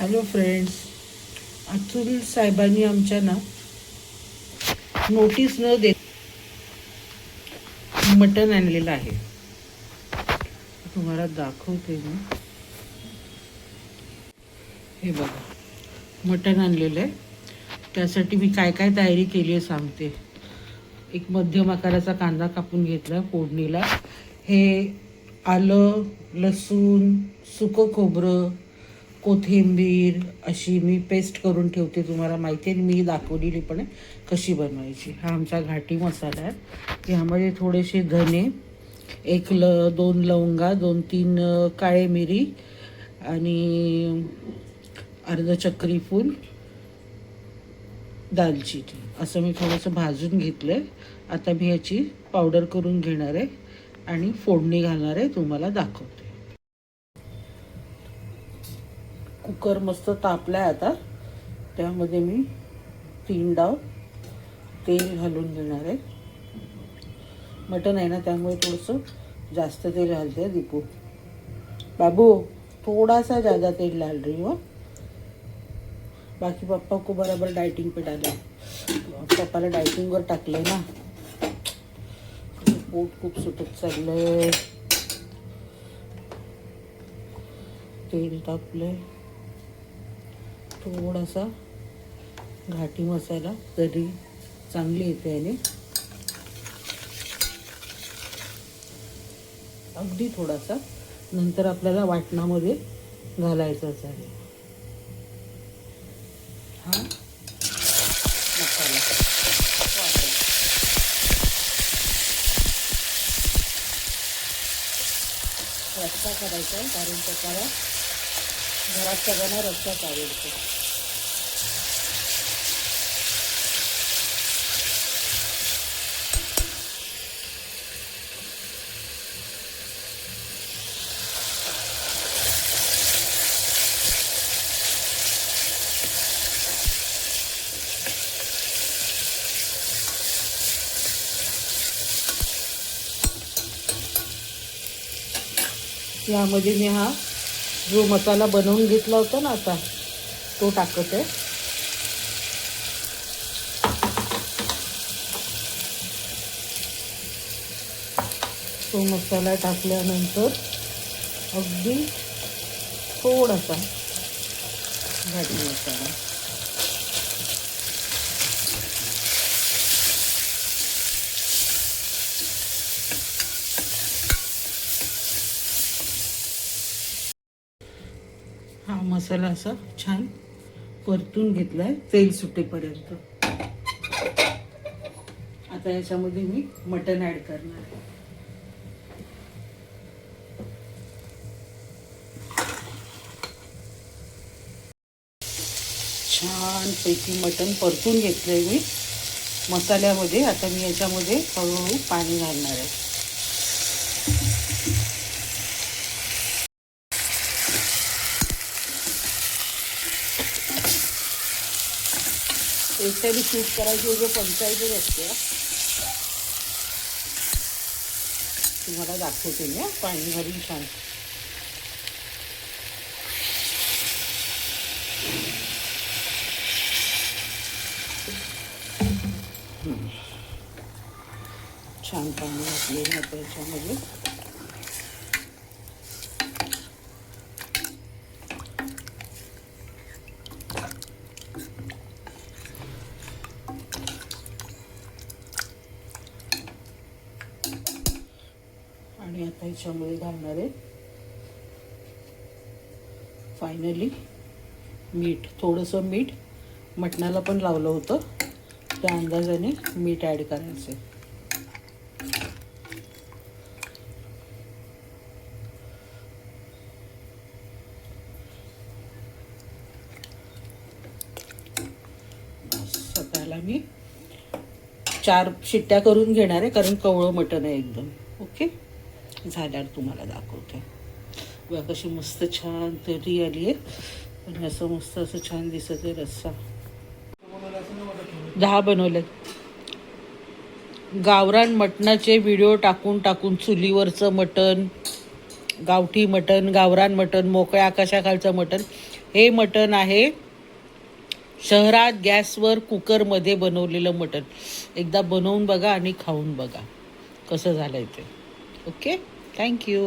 Hello friends Atul साहेबांनी आमच्या ना नोटीस न दे मटण आणलेलं आहे. तुम्हाला दाखवते मी. हे बघा. मटण आणलेलं आहे. त्यासाठी मी काय काय तयारी केली आहे सांगते. एक मध्यम आकाराचा कांदा कापून घेतला फोडणीला. हे आलं लसूण सुकं खोबरं कोथिंबीर अशी मी पेस्ट करून ठेवते तुम्हाला माहिती आहे मी दाखवलेली पण कशी बनवायची. हा आमचा घाटी मसाला आहे. यामध्ये थोडेसे धने एक ल दोन लवंगा दोन तीन काळे मिरी आणि अर्ध चक्रीफूल दालचिनी. असं मी थोडंसं भाजून घेतलं आहे आता मी याची पावडर करून घेणार आहे आणि फोडणी घालणार आहे तुम्हाला दाखवते. कुकर मस्त तापलाय आता. त्यामध्ये मी तीन डाव तेल घालून देणार आहे. मटण आहे ना त्यामुळे थोडंसं जास्त तेल घालते दीपू. बाबू थोड़ा जादा ज़्यादा तेल डाल रही हो. बाकी पप्पा को बराबर डाइटिंग पे डाले पप्पाला डायटिंगवर टाकलंय ना. पोट खूप सुटत चाललंय. तेल टाकलंय थोडासा घाटी मसाला तरी चांगली येते याने. अगदी थोडासा. नंतर आपल्याला वाटणामध्ये घालायचाच आहे. हा रस्ता करायचा आहे कारण त्याला घरात सगळ्यांना रस्ता आवडतो यामध्ये मी हा जो मसाला बनवून घेतला होता ना आता तो टाकत. आहे तो मसाला टाकल्यानंतर अगदी थोडासा घाटी मसाला. हा मसाला असा छान परतून घेतलाय तेल सुटेपर्यंत. आता याच्यामध्ये मी मटण ऍड करणार आहे. छान पैकी मटण परतून घेतलंय मी. मसाल्यामध्ये आता मी याच्यामध्ये हळूहळू पाणी घालणार आहे. एकट्याने शूट करायची वगैरे पंचायतच असते. तुम्हाला दाखवते मी पाणी भरून छान. छान पाणी घातलेलं त्याच्यामध्ये. आणि आता ह्याच्यामध्ये घालणार आहे. फायनली मीठ. थोडंसं मीठ. मटणाला पण लावलं होतं. त्या अंदाजाने मीठ ॲड करायचं आहे मी चार शिट्ट्या करून घेणार आहे कारण कवळं मटण आहे एकदम. ओके झाल्यावर तुम्हाला दाखवते. बघा कशी मस्त छान तरी आली आहे. पण असं मस्त असं छान दिसत आहे रस्सा. दहा बनवले गावरान मटणाचे व्हिडिओ टाकून टाकून चुलीवरचं मटण गावठी मटण गावरान मटण मोकळ्या आकाशाखालचं मटण. हे मटण आहे शहरात गॅसवर कुकरमध्ये बनवलेलं मटण. एकदा बनवून बघा आणि खाऊन बघा. कसं झालं आहे ते. Okay thank you